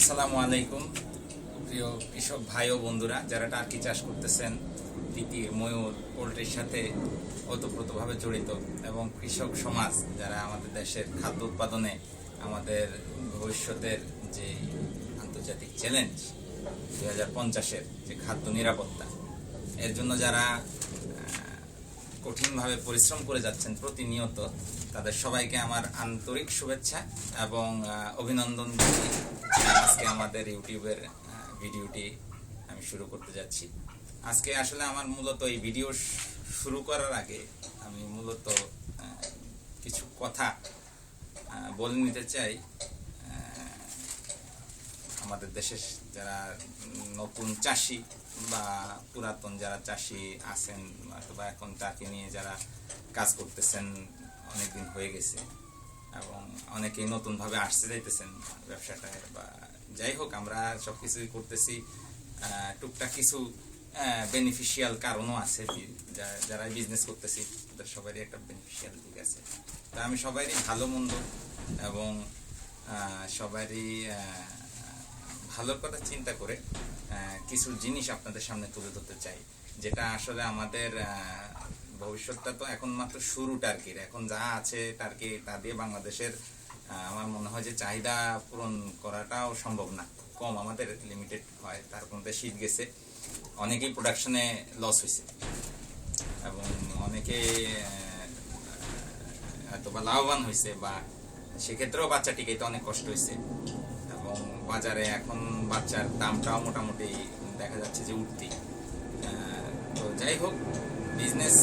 আসসালামু আলাইকুম। প্রিয় কৃষক ভাই ও বন্ধুরা, যারা টার্কি চাষ করতেছেন তিতির ময়ূর, পোলট্রির সাথে ওতপ্রোতভাবে জড়িত এবং কৃষক সমাজ, যারা আমাদের দেশের খাদ্য উৎপাদনে আমাদের ভবিষ্যতের যে আন্তর্জাতিক চ্যালেঞ্জ দু হাজার পঞ্চাশের যে খাদ্য নিরাপত্তা, এর জন্য যারা কঠিনভাবে পরিশ্রম করে যাচ্ছেন প্রতিনিয়ত, তাদের সবাইকে আমার আন্তরিক শুভেচ্ছা এবং অভিনন্দন আজকে আমাদের ইউটিউবের ভিডিওটি আমি শুরু করতে যাচ্ছি। আজকে আসলে আমার মূলত এই ভিডিও শুরু করার আগে আমি মূলত কিছু কথা বলে নিতে চাই। আমাদের দেশের যারা নতুন চাষি বা পুরাতন যারা চাষি আছেন অথবা এখন তাকে নিয়ে যারা কাজ করতেছেন, অনেকদিন হয়ে গেছে এবং অনেকেই নতুনভাবে আসতে যাইতেছেন ব্যবসাটায় বা যাই হোক, আমরা সব কিছুই করতেছি টুকটাক কিছু বেনিফিশিয়াল কারণও আছে যারা বিজনেস করতেছি, তাদের সবারই একটা বেনিফিশিয়াল দিক আছে। তা আমি সবারই ভালো মন্দ এবং সবারই ভালোর কথা চিন্তা করে কিছু জিনিস আপনাদের সামনে তুলে ধরতে চাই। যেটা আসলে আমাদের ভবিষ্যৎটা তো এখন মাত্র শুরু টার্কির এখন যা আছে টার্কি তা দিয়ে বাংলাদেশের আমার মনে হয় যে চাহিদা পূরণ করাটাও সম্ভব না। কম আমাদের লিমিটেড হয়, তার মধ্যে শীত গেছে। অনেকেই প্রোডাকশনে লস হয়েছে। এবং অনেকে হয়তো বা লাভবান হয়েছে বা সেক্ষেত্রেও বাচ্চা টিকাইতে অনেক কষ্ট হয়েছে। বাজারে এখন বাচ্চার দামটাও মোটামুটি দেখা যাচ্ছে যে উঠতি তো যাই হোক বিজনেস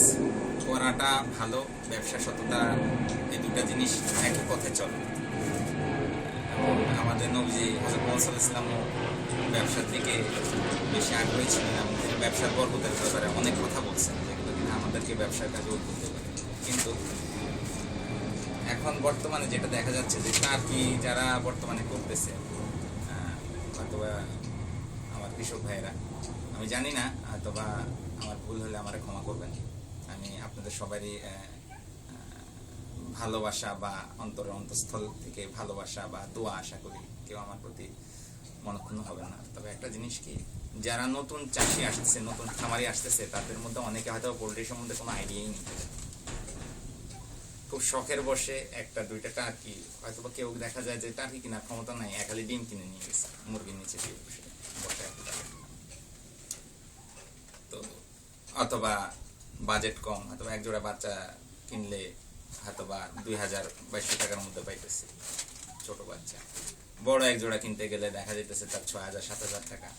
করাটা ভালো, ব্যবসা সততা এই দুটা জিনিস একই পথে চলে। আমাদের নবজি হজরত মোহাম্মদ ইসলামও ব্যবসার দিকে বেশি আগ্রহী ছিলেন এবং ব্যবসার বরকতের ব্যাপারে অনেক কথা বলছেন যেগুলো কিনা আমাদেরকে ব্যবসার কাজে উদ্বুদ্ধ করে কিন্তু এখন বর্তমানে যেটা দেখা যাচ্ছে যে তার কি যারা বর্তমানে করতেছে হয়তোবা আমার কৃষক ভাইয়েরা। আমি জানি না, হয়তোবা আমার ভুল হলে আমার ক্ষমা করবেন। আমি আপনাদের সবারই ভালোবাসা বা অন্তরের অন্তঃস্থল থেকে ভালোবাসা বা দোয়া আশা করি কেউ আমার প্রতি মনক্ষুণ্ণ হবে না। তবে একটা জিনিস কি, যারা নতুন চাষি আসতেছে, নতুন খামারি আসতেছে, তাদের মধ্যে অনেকে হয়তো পোল্ট্রি সম্বন্ধে কোনো আইডিয়াই নেই। খুব শখের বসে একটা, দুইটা টার্কি। হয়তো বা কেউ দেখা যায় যে টার্কি কেনার ক্ষমতা নাই একালি ডিম কিনে নিয়ে গেছে, মুরগির নিচে দিয়ে বসে তো অথবা বাজেট কম, অথবা এক জোড়া বাচ্চা কিনলে হয়তো বা দুই হাজার বাইশশো টাকার মধ্যে পাইতেছে ছোট বাচ্চা। বড় এক জোড়া কিনতে গেলে দেখা যাইতেছে তার ছয় হাজার, সাত হাজার টাকা।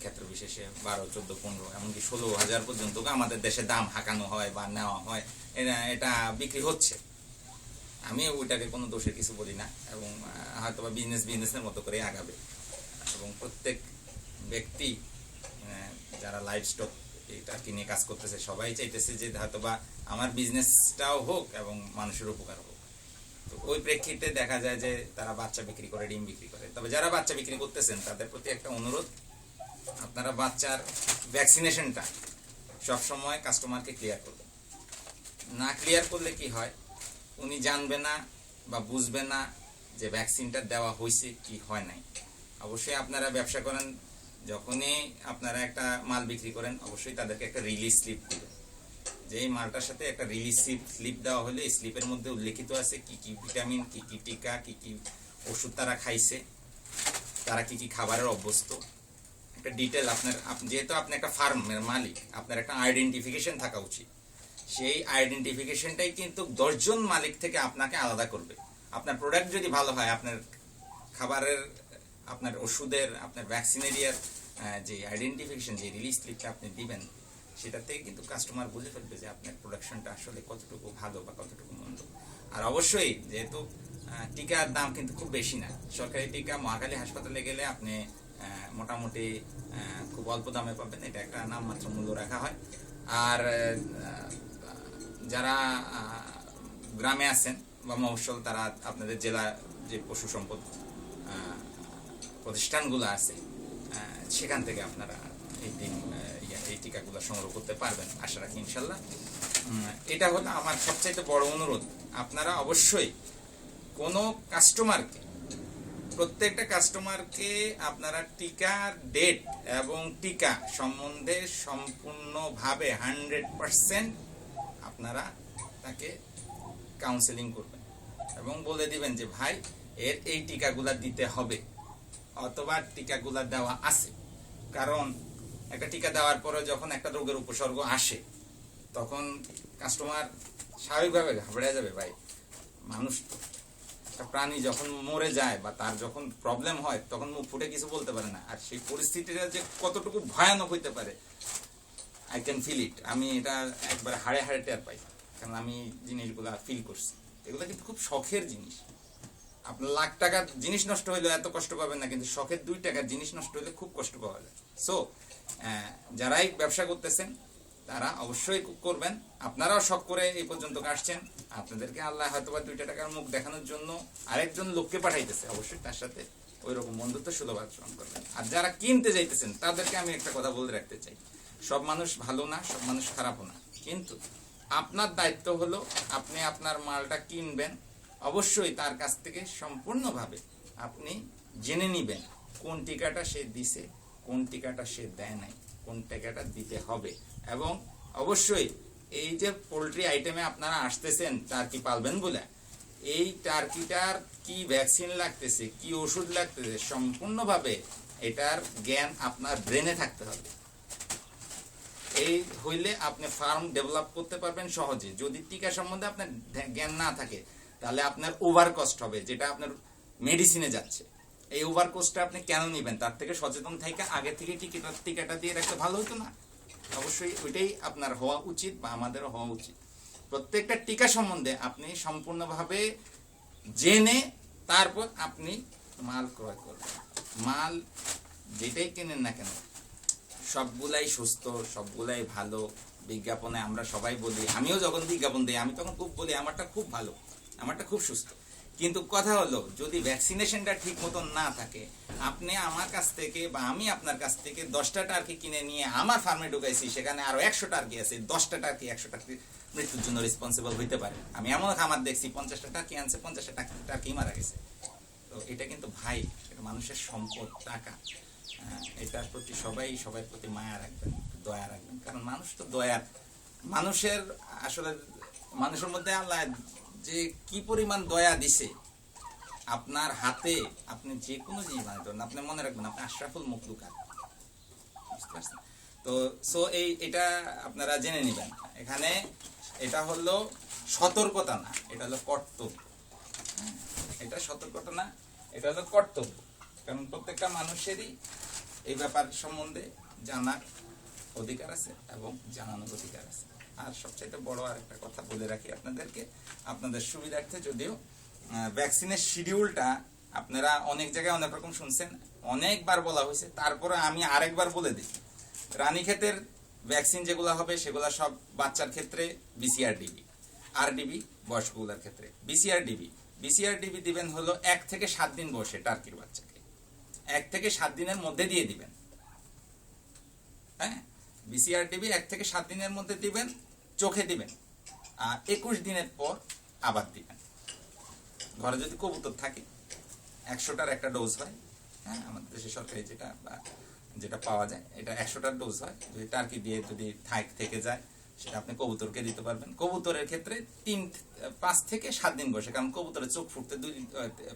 ক্ষেত্র বিশেষে বারো, চোদ্দ, পনেরো, এমনকি ষোলো হাজার পর্যন্ত আমাদের দেশে দাম হাঁকানো হয় বা নেওয়া হয়। এটা বিক্রি হচ্ছে। আমি ওইটাকে কোনো দোষের কিছু বলি না, এবং হয়তো বা বিজনেস বিজনেসের মতো করে আগাবে। এবং প্রত্যেক ব্যক্তি যারা লাইভ স্টক এটা কিনে কাজ করতেছে, সবাই চাইতেছে যে হয়তো বা আমার বিজনেসটাও হোক এবং মানুষের উপকার হোক। তো ওই প্রেক্ষিতে দেখা যায় যে তারা বাচ্চা বিক্রি করে, ডিম বিক্রি করে। তবে যারা বাচ্চা বিক্রি করতেছেন, তাদের প্রতি একটা অনুরোধ, আপনারা বাচ্চার ভ্যাকসিনেশনটা সবসময় কাস্টমারকে ক্লিয়ার করবেন না ক্লিয়ার করলে কি হয়? উনি জানবে না বা বুঝবে না যে ভ্যাকসিনটা দেওয়া হয়েছে কি হয় নাই। অবশ্যই আপনারা ব্যবসা করেন, যখনই আপনারা একটা মাল বিক্রি করেন, অবশ্যই তাদেরকে একটা রিলিজ স্লিপ দিবেন। যে এই মালটার সাথে একটা রিলিজ স্লিপ স্লিপ দেওয়া হলে স্লিপের মধ্যে উল্লেখিত আছে কি কি ভিটামিন কি কি টিকা, কি কি ওষুধ তারা খাইছে, তারা কি কি খাবারের অভ্যস্ত। একটা ডিটেল আপনার, আপ- যেহেতু আপনি একটা ফার্মের মালিক, আপনার একটা আইডেন্টিফিকেশন থাকা উচিত। সেই আইডেন্টিফিকেশনটাই কিন্তু দশজন মালিক থেকে আপনাকে আলাদা করবে। আপনার প্রোডাক্ট যদি ভালো হয়, আপনার খাবারের, আপনার ওষুধের, আপনার ভ্যাকসিনেরিয়ার যে আইডেন্টিফিকেশন যে রিলিজ স্লিপটা আপনি দিবেন সেটা থেকে কিন্তু কাস্টমার বুঝে ফেলবে যে আপনার প্রোডাকশনটা আসলে কতটুকু ভালো বা কতটুকু মন্দ। আর অবশ্যই যেহেতু টিকার দাম কিন্তু খুব বেশি না, সরকারি টিকা মহাখালী হাসপাতালে গেলে আপনি মোটামুটি খুব অল্প দামে পাবেন, এটা একটা নামমাত্র মূল্য রাখা হয়। আর যারা গ্রামে আছেন বা মফস্বল, তারা আপনাদের জেলা যে পশু সম্পদ প্রতিষ্ঠানগুলো আছে সেখান থেকে আপনারা এই দিন এই টিকাগুলো সংগ্রহ করতে পারবেন, আশা রাখি ইনশাল্লাহ। এটা হলো আমার সবচাইতে বড় অনুরোধ। আপনারা অবশ্যই কোনো কাস্টমারকে, প্রত্যেকটা কাস্টমারকে আপনারা টিকার ডেট এবং টিকা সম্বন্ধে সম্পূর্ণভাবে হান্ড্রেড পারসেন্ট আপনারা তাকে কাউন্সেলিং করবেন এবং বলে দিবেন যে, ভাই, এর এই টিকাগুলা দিতে হবে অথবা টিকাগুলা দেওয়া আছে। কারণ একটা টিকা দেওয়ার পরে যখন একটা রোগের উপসর্গ আসে, তখন কাস্টমার স্বাভাবিকভাবে ঘাবড়ে যাবে, ভাই, মানুষ একটা প্রাণী যখন মরে যায় বা তার যখন প্রবলেম হয়, তখন মুখ ফুটে কিছু বলতে পারে না। আর সেই পরিস্থিতিটা যে কতটুকু ভয়ানক হইতে পারে আই ক্যান ফিল ইট আমি এটা একবার হাড়ে হাড়ে টের পাই। কারণ আমি জিনিসগুলা ফিল করছি। এগুলো কিন্তু খুব শখের জিনিস। আপনার লাখ টাকার জিনিস নষ্ট হইলে এত কষ্ট পাবেন না, কিন্তু শখের দুই টাকার জিনিস নষ্ট হইলে খুব কষ্ট পাওয়া যায়। সো যারাই ব্যবসা করতেছেন, তারা অবশ্যই করবেন। আপনারাও শখ করে এই পর্যন্ত আসছেন। আপনাদেরকে আল্লাহ হয়তো বা দুইটা টাকার মুখ দেখানোর জন্য আরেকজন লোককে পাঠাইতেছে। অবশ্যই তার সাথে ওই রকম বন্ধুত্ব সুলভ আচরণ করবেন। আর যারা কিনতে যাইতেছেন, তাদেরকে আমি একটা কথা বলে রাখতে চাই। সব মানুষ ভালো না, সব মানুষ খারাপও না। কিন্তু আপনার দায়িত্ব হলো আপনি আপনার মালটা কিনবেন, অবশ্যই তার কাছ থেকে সম্পূর্ণভাবে আপনি জেনে নিবেন কোন টিকাটা সে দিছে, কোন টিকাটা সে দেয় নাই, কোন টিকাটা দিতে হবে। এবং অবশ্যই এই যে পোলট্রি আইটেমে আপনারা আসতেছেন, টার্কি পালবেন বলে, এই টার্কিটার কি ভ্যাকসিন লাগতেছে, কি ওষুধ লাগতেছে, সম্পূর্ণভাবে এটার জ্ঞান আপনার ব্রেনে থাকতে হবে। এই হইলে আপনি ফার্ম ডেভেলপ করতে পারবেন সহজে। যদি টিকা সম্বন্ধে আপনার জ্ঞান না থাকে, তাহলে আপনার ওভার কস্ট হবে, যেটা আপনার মেডিসিনে যাচ্ছে। এই ওভার কস্টটা আপনি কেন নেবেন? তার থেকে সচেতন থেকে আগে থেকে টিকিটা, টিকাটা দিয়ে রাখতে ভালো হতো না। অবশ্যই ওইটাই আপনার হওয়া উচিত বা আমাদেরও হওয়া উচিত। প্রত্যেকটা টিকা সম্বন্ধে আপনি সম্পূর্ণভাবে জেনে তারপর আপনি মাল ক্রয় করবেন। মাল যেটাই কেনেন না কেন সবগুলাই সুস্থ, সবগুলাই ভালো। বিজ্ঞাপনে আমরা সবাই বলি, আমিও যখন বিজ্ঞাপন দিই, আমি তখন খুব বলি, আমারটা খুব ভালো, আমারটা খুব সুস্থ। কিন্তু কথা হলো, যদি ভ্যাকসিনেশনটা ঠিক মতন না থাকে, আপনি আমার কাছ থেকে বা আমি আপনার কাছ থেকে দশটা টার্কি কিনে নিয়ে আমার ফার্মে ঢুকাইছি, সেখানে আরও একশো টার্কি আছে, দশটা টার্কি একশো টার্কি মৃত্যুর জন্য রেসপন্সিবল হইতে পারে। আমি এমন খামার দেখছি, পঞ্চাশটা টার্কি আনছে, পঞ্চাশটা টার্কি মারা গেছে। তো এটা কিন্তু ভাই, এটা মানুষের সম্পদ, টাকা। এটার প্রতি সবাই সবার প্রতি মায়া রাখবেন দয়া রাখবেন। কারণ মানুষ তো দয়ার মানুষের আসলে মানুষের মধ্যে আল্লাহ যে কি পরিমাণ দয়া দিছে আপনার হাতে আপনি যে কোনো জিনিস বানাতে পারেন। আপনি মনে রাখবেন আপনি আশরাফুল মুখলুকাত। বুঝতে পারছেন? তো সো এই এটা আপনারা জেনে নেবেন। এখানে এটা হলো সতর্কতা না এটা হলো কর্তব্য। হ্যাঁ, এটা সতর্কতা না এটা হলো কর্তব্য। কারণ প্রত্যেকটা মানুষেরই এই ব্যাপার সম্বন্ধে জানার অধিকার আছে এবং জানানোর অধিকার আছে। আর সবচাইতে বড় আর একটা কথা বলে রাখি আপনাদেরকে। আপনাদের সুবিধার্থে যদিও ভ্যাকসিনের শিডিউলটা আপনারা অনেক জায়গায় অনেক রকম শুনছেন, অনেকবার বলা হয়েছে, তারপরে আমি আরেকবার বলে দিই। রানীক্ষেতের ভ্যাকসিন যেগুলো হবে, সেগুলো সব বাচ্চার ক্ষেত্রে বিসিআর ডিবি আর ডিবি বয়স্কগুলোর ক্ষেত্রে। বিসিআর ডিবি বিসিআর ডিবি দিবেন হলো এক থেকে সাত দিন বসে টার্কির বাচ্চাকে। এক থেকে সাত দিনের মধ্যে দিয়ে দিবেন। হ্যাঁ? বিসিআর ডিবি এক থেকে সাত দিনের মধ্যে দিবেন, চোখে দিবেন, আর একুশ দিনের পর আবার দিবেন। ঘরে যদি কবুতর থাকে, একশোটার একটা ডোজ হয় হ্যাঁ? আমাদের দেশে সরকারি যেটা যেটা পাওয়া যায়, এটা একশোটার ডোজ হয়। যদি টার্কি দিয়ে যদি থাক থেকে যায়, সেটা আপনি কবুতরকে দিতে পারবেন। কবুতরের ক্ষেত্রে তিন, পাঁচ থেকে সাত দিন বসে, কারণ কবুতরের চোখ ফুটতে দুই,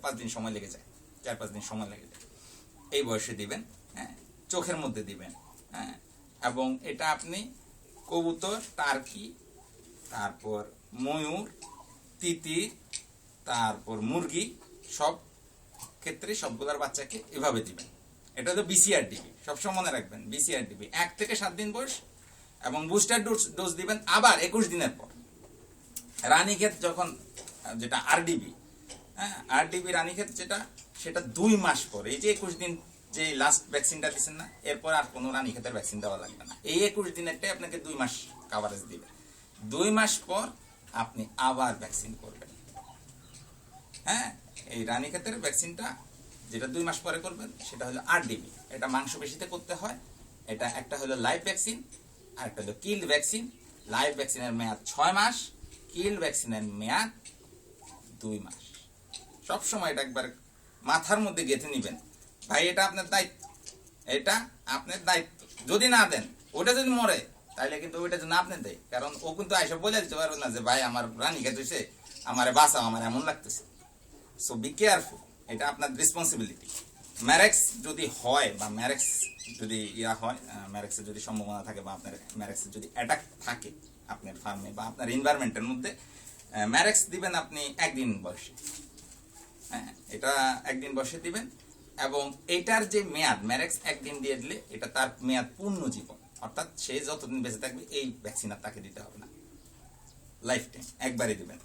পাঁচ দিন সময় লেগে যায়, চার, পাঁচ দিন সময় লেগে যায়। এই বয়সে দিবেন হ্যাঁ চোখের মধ্যে দিবেন হ্যাঁ এবং এটা আপনি কবুতর, টার্কি, তারপর ময়ূর তিতির তারপর মুরগি, সব ক্ষেত্রে সবগুলার বাচ্চাকে এভাবে দিবেন। এটা তো বিসিআর ডিবি সবসময় মনে রাখবেন বিসিআর ডিবি এক থেকে সাত দিন বয়স এবং বুস্টার ডোজ ডোজ দিবেন আবার একুশ দিনের পর। রানীক্ষেত যখন, যেটা আরডিবি হ্যাঁ আরডিবি রানীক্ষেত যেটা সেটা দুই মাস পরে, এই যে একুশ দিন যে লাস্ট ভ্যাকসিনটা দিচ্ছেন না, এরপর আর কোনো রানীক্ষেতের ভ্যাকসিন দেওয়া লাগবে না। এই একুশ দিনেরটাই আপনাকে দুই মাস কাভারেজ দিবে। দুই মাস পর আপনি আবার ভ্যাকসিন করবেন। হ্যাঁ এই রানীক্ষেতের ভ্যাকসিনটা যেটা দুই মাস পরে করবেন, সেটা হলো আরডিবি এটা মাংস পেশিতে করতে হয়। এটা একটা হলো লাইভ ভ্যাকসিন আর একটা হলো কিল ভ্যাকসিন লাইভ ভ্যাকসিনের মেয়াদ ছয় মাস কিল ভ্যাকসিনের মেয়াদ দুই মাস। সবসময় এটা একবার মাথার মধ্যে গেঁথে নিবেন। ভাই, এটা আপনার দায়িত্ব। এটা আপনার দায়িত্ব। যদি না দেন, ওটা যদি মরে তাহলে কিন্তু ওইটা জন্য আপনি দেয়। কারণ ও কিন্তু আইসা বোঝা দিতে পারবে না যে, ভাই, আমার রানী খেতেছে আমার বাঁচাও, আমার এমন লাগতেছে। সো বি কেয়ারফুল এটা আপনার রেসপন্সিবিলিটি ম্যারেক্স যদি হয় বা ম্যারেক্স যদি ইয়া হয় ম্যারেক্সের যদি সম্ভাবনা থাকে বা আপনার ম্যারেক্সের যদি অ্যাটাক থাকে আপনার ফার্মে বা আপনার এনভায়রনমেন্টের মধ্যে ম্যারেক্স দিবেন আপনি একদিন বয়সে। এটা একদিন বসে দিবেন, এবং এটার যে মেয়াদ, ম্যারেক্স একদিন দিয়ে দিলে এটা তার মেয়াদ পূর্ণ জীবন। অর্থাৎ সে যতদিন বেঁচে থাকবে, এই ভ্যাকসিন আর তাকে দিতে হবে না। লাইফ টাইম একবারই দিবেন।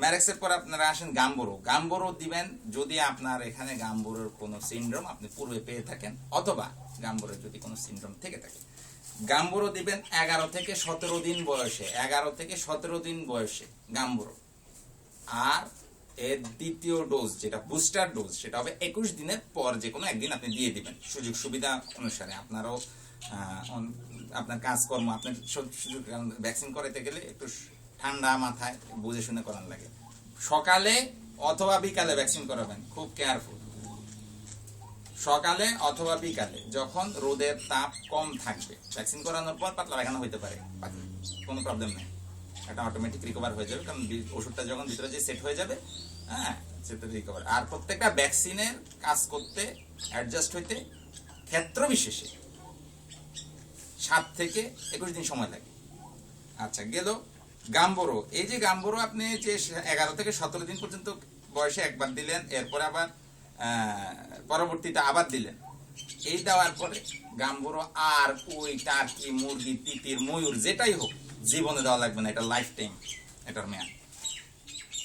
ম্যারেক্সের পর আপনারা আসেন গাম্বোরো গাম্বোরো দিবেন যদি আপনার এখানে গাম্বোরোর কোনো সিন্ড্রোম আপনি পূর্বে পেয়ে থাকেন, অথবা গাম্বোরোর যদি কোনো সিনড্রোম থেকে থাকে। গাম্বোরো দিবেন এগারো থেকে সতেরো দিন বয়সে, এগারো থেকে সতেরো দিন বয়সে গাম্বরো আর এর দ্বিতীয় ডোজ যেটা বুস্টার ডোজ সেটা হবে একুশ দিনের পর যে কোনো একদিন আপনি দিয়ে দিবেন। সুযোগ সুবিধা অনুসারে আপনারও আপনার কাজকর্ম আপনার সুযোগ ভ্যাকসিন করাতে গেলে একটু ঠান্ডা মাথায় বুঝে শুনে করার লাগে। সকালে অথবা বিকালে ভ্যাকসিন করাবেন, খুব কেয়ারফুল সকালে অথবা বিকালে, যখন রোদের তাপ কম থাকবে ভ্যাকসিন করানোর পর পাতলা পায়খানা হইতে পারে কোনো প্রবলেম নেই। এটা অটোমেটিক রিকভার হয়ে যাবে, কারণ ওষুধটা যখন ভিতরে যে সেট হয়ে যাবে হ্যাঁ সেটা রিকভার আর প্রত্যেকটা ভ্যাকসিনের কাজ করতে অ্যাডজাস্ট হইতে ক্ষেত্র বিশেষে সাত থেকে একুশ দিন সময় লাগে। আচ্ছা গেল গাম্বরো। এই যে গাম্বরো আপনি যে এগারো থেকে সতেরো দিন পর্যন্ত বয়সে একবার দিলেন, এরপরে আবার পরবর্তীতে আবার দিলেন, এই দেওয়ার পরে গাম্বরো আর ওই টার্কি মুরগি, তিতির, ময়ূর, যেটাই হোক জীবনে দেওয়া লাগবে না, এটা লাইফ টাইম এটার মেয়াদ।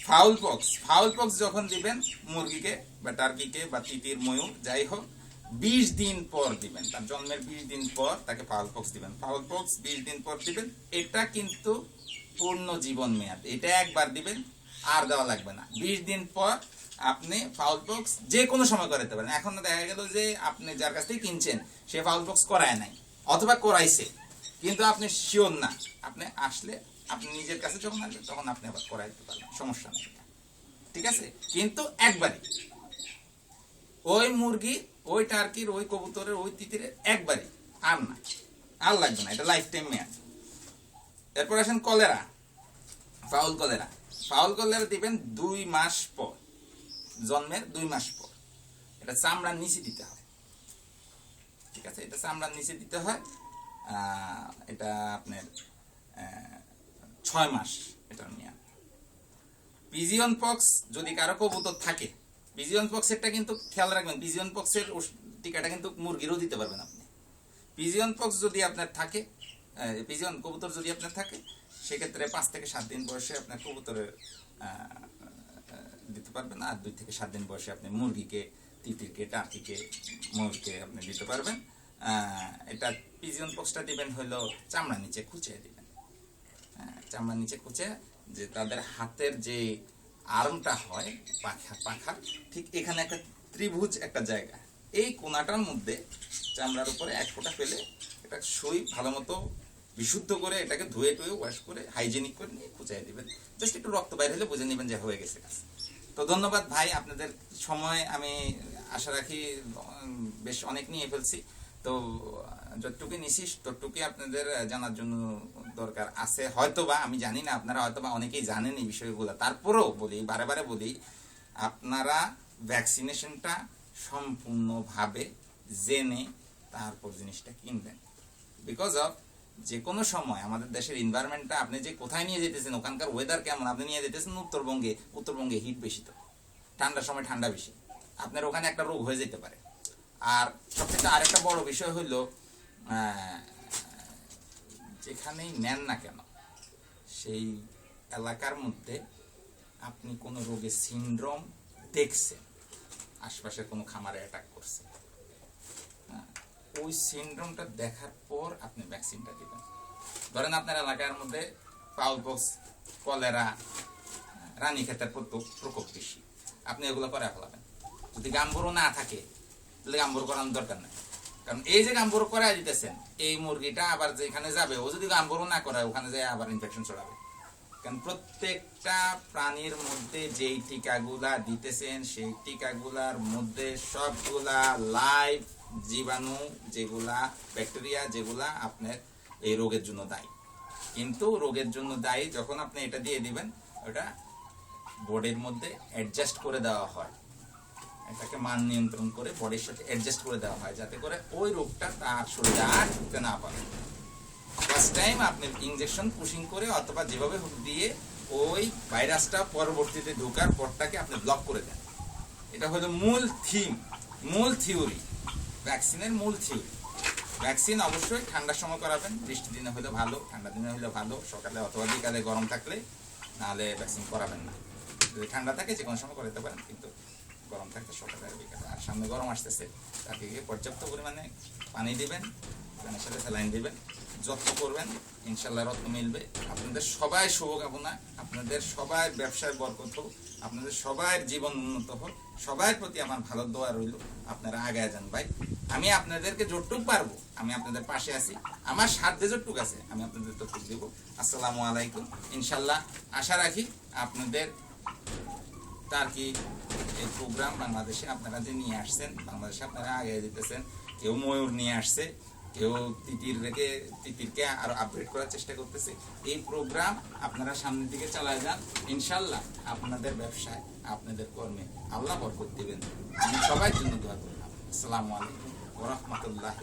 ফাউল পক্স ফাউল পক্স যখন দিবেন, মুরগিকে বা টার্কিকে বা তিতির, ময়ূর, যাই হোক, বিশ দিন পর দিবেন, তার জন্মের বিশ দিন পর তাকে ফাউল পক্স দিবেন। ফাউল পক্স বিশ দিন পর দিবেন, এটা কিন্তু পূর্ণ জীবন মেয়াদ, এটা একবার দিবেন, আর দেওয়া লাগবে না। বিশ দিন পর আপনি ফাউল পক্স যে কোনো সময় করাতে পারেন। এখন দেখা গেল যে আপনি যার কাছ থেকে কিনছেন, সে ফাউল পক্স করায় নাই, অথবা করাইছে। কিন্তু আপনি শিওর না। আপনি আসলে আপনি নিজের কাছে যখন আসবেন, তখন আপনি আবার করাই দিতে পারবেন, সমস্যা নেই ঠিক আছে? কিন্তু একবারই ওই মুরগি, ওই টার্কির ওই কবুতরের, ওই তিতিরের একবারই আর না। আর লাগবে না, এটা লাইফ টাইম মেয়াদ এরপর আসেন cholera fowl cholera fowl cholera দিবেন দুই মাস পর, জন্মের দুই মাস পর। এটা চামড়ার নিচে দিতে হয়। ঠিক আছে? এটা চামড়ার নিচে দিতে হয়। এটা আপনার ছয় মাস এটা নিয়ে। পিজিয়ন পক্স যদি কারও কবুতর থাকে পিজিয়ন পক্সেরটা কিন্তু খেয়াল রাখবেন পিজিয়ন পক্সের টিকাটা কিন্তু মুরগিরও দিতে পারবেন আপনি। পিজিয়ন পক্স যদি আপনার থাকে পিজিয়ন কবুতর যদি আপনার থাকে, সেক্ষেত্রে পাঁচ থেকে সাত দিন বয়সে আপনার কবুতরের দিতে পারবেন, আর দুই থেকে সাত দিন বয়সে আপনি মুরগিকে, তিতিরকে টার্কিকে ময়ূরকে আপনি দিতে পারবেন। এটা পিজিয়ন পক্সটা দিবেন হলো চামড়া নিচে খুঁচিয়ে দিবেন। হ্যাঁ, চামড়ার নিচে খুঁচে যে তাদের হাতের যে আর্মটা হয় পাখা পাখা ঠিক এখানে একটা ত্রিভুজ একটা জায়গা। এই কোনাটার মধ্যে চামড়ার উপরে এক ফোঁটা ফেলে এটা সই ভালো মতো বিশুদ্ধ করে এটাকে ধুয়ে টুয়ে ওয়াশ করে হাইজেনিক করে নিয়ে খুঁচাই দিবেন। জাস্ট একটু রক্ত বাইরে হলে বুঝে নেবেন যে হয়ে গেছে তো ধন্যবাদ ভাই আপনাদের সময় আমি আশা রাখি বেশ অনেক নিয়ে ফেলছি। তো, যতটুকু নিছি ততটুকুই আপনাদের জানার জন্য দরকার আছে। হয়তোবা, আমি জানি না, আপনারা হয়তোবা অনেকেই জানেন এই বিষয়গুলো। তারপরেও বলি, বারে বারে বলি, আপনারা ভ্যাকসিনেশনটা সম্পূর্ণভাবে জেনে তারপর জিনিসটা কিনবেন। বিকজ অফ যে কোনো সময়, আমাদের দেশের এনভায়রনমেন্টটা আপনি যে কোথায় নিয়ে যেতেছেন, ওখানকার ওয়েদার কেমন, আপনি নিয়ে যেতেছেন উত্তরবঙ্গে উত্তরবঙ্গে হিট বেশি তো। ঠান্ডার সময় ঠান্ডা বেশি। আপনার ওখানে একটা রোগ হয়ে যেতে পারে। আর সবচেয়ে আরেকটা বড় বিষয় আহ, যেখানেই নেন না কেন সেই এলাকার মধ্যে আপনি কোনো রোগের সিনড্রোম দেখছেন আশপাশের কোনো খামারে অ্যাটাক করছে। হ্যাঁ, ওই সিনড্রোমটা দেখার পর আপনি ভ্যাকসিনটা দিবেন। ধরেন আপনার এলাকার মধ্যে পাউলপক্স কলেরা রানী ক্ষেতের প্রকোপ বেশি। আপনি এগুলো করে ফেলাবেন। যদি গাম্বুরো না থাকে তাহলে করানোর দরকার নেই। কারণ এই যে গাম্বুরো করাই দিতেছেন, এই মুরগিটা আবার যেখানে যাবে, ও যদি গাম্বুরো না করায়, ওখানে যায় আবার ইনফেকশন ছড়াবে। কারণ প্রত্যেকটা প্রাণীর মধ্যে যেই টিকাগুলা দিতেছেন, সেই টিকাগুলার মধ্যে সবগুলা লাইভ জীবাণু যেগুলা ব্যাকটেরিয়া যেগুলা আপনার এই রোগের জন্য দায়ী। কিন্তু রোগের জন্য দায়ী যখন আপনি এটা দিয়ে দিবেন, ওটা বডির মধ্যে অ্যাডজাস্ট করে দেওয়া হয়। এটাকে মান নিয়ন্ত্রণ করে বডির সাথে অ্যাডজাস্ট করে দেওয়া হয় যাতে করে ওই রোগটা তার শরীরে আর ঢুকতে না পারে। ফার্স্ট টাইম আপনি ইনজেকশন পুশিং করে অথবা যেভাবে হোক দিয়ে ওই ভাইরাসটা পরবর্তীতে ঢোকার পরটাকে আপনি ব্লক করে দেন। এটা হলো মূল থিম মূল থিওরি ভ্যাকসিনের মূল থিওরি ভ্যাকসিন অবশ্যই ঠান্ডার সময় করাবেন বৃষ্টি দিনে হলে ভালো ঠান্ডা দিনে হলে ভালো, সকালে অথবা বিকালে গরম থাকলে নাহলে ভ্যাকসিন করাবেন না। যদি ঠান্ডা থাকে যে কোনো সময় করাতে পারেন, কিন্তু গরম থাকতে সকালে বিকালে আর সামনে গরম আসতেছে। তাকে গিয়ে পর্যাপ্ত পরিমাণে পানি দিবেন, পানির সাথে স্যালাইন দিবেন যত্ন করবেন ইনশাল্লাহ রত্ন মিলবে। আপনাদের সবাই শুভকামনা, আপনাদের সবাই ব্যবসায় বরকত হোক, আপনাদের সবাই জীবন উন্নত হোক সবার প্রতি আমার ভালো দোয়া রইল, আপনারা আগে যান ভাই। আমি আপনাদেরকে যতটুক পারব, আমি আপনাদের পাশে আছি। আমার সাধ্যে যতটুক আছে, আমি আপনাদের ততটুক দেবো। আসসালামু আলাইকুম। ইনশাল্লাহ আশা রাখি আপনাদের তার কি এই প্রোগ্রাম বাংলাদেশে আপনারা যে নিয়ে আসছেন, বাংলাদেশে আপনারা আগে দিতেছেন, কেউ ময়ূর নিয়ে আসছে, কেউ তিতির রেখে তিতিরকে আরও আপগ্রেড করার চেষ্টা করতেছে। এই প্রোগ্রাম আপনারা সামনের দিকে চালায় যান, ইনশাল্লাহ আপনাদের ব্যবসায়, আপনাদের কর্মে আল্লাহ বরকত দিবেন। আমি সবার জন্য দোয়া করলাম আসসালামু আলাইকুম ওরহমতুল্লাহ